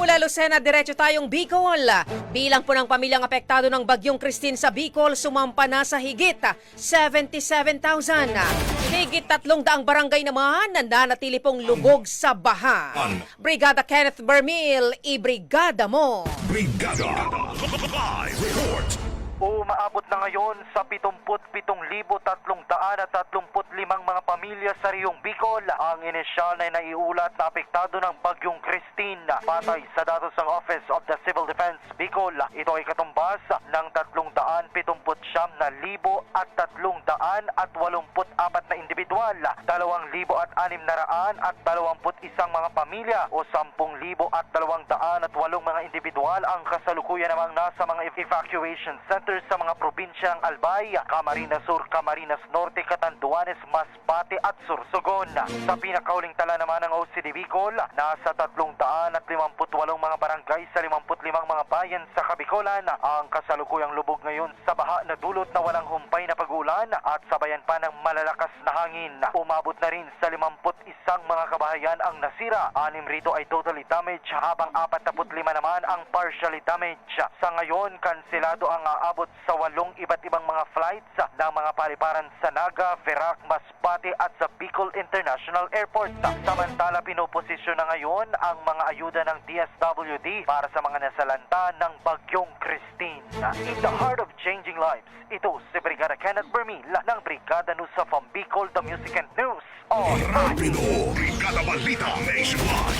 Mula Lucena, diretso tayong Bicol. Bilang po ng pamilyang apektado ng Bagyong Christine sa Bicol, sumampa na sa higit 77,000. Higit tatlong daang barangay naman nananatili pong lubog sa baha. Brigada Kenneth Bermil, ibrigada mo. Brigada. Live report. Umaabot na ngayon sa 77,335 pamilya sa Riyong Bicol ang inisyal na naiulat na apektado ng Bagyong Christine. Patay sa datos ng Office of the Civil Defense Bicol, ito ay katumbas ng 379 na libo at 384 na individual, 2,600 at 21 mga pamilya o 10,000 at 208 mga individual ang kasalukuyan namang nasa mga evacuation centers sa mga probinsya ng Albay, Camarines Sur, Camarines Norte, Catanduanes, Masbate at Sursogon. Sa pinakauling tala naman ng OCD Bicol, nasa 358 mga barangay sa 55 mga bayan sa Kabikolan ang kasalukuyang lubog ngayon sa baha na dulot na walang humpay na pag-ulan at sabayan pa ng malalakas na hangin. Umabot na rin sa 51 mga kabahayan ang nasira. Anim rito ay totally damaged habang 45 naman ang partially damaged. Sa ngayon, kanselado ang aabot sa walong iba't ibang mga flights ng mga paliparan sa Naga, Verac, Masbate at sa Bicol International Airport. Samantala, pinoposisyon na ngayon ang mga ayuda ng DSWD para sa mga nasalanta ng Bagyong Christine. In the heart of changing lives, ito si Brigada Kenneth Bermil ng Brigada News of Bicol, The Music and News on Rapido. Brigada Balita Nationwide.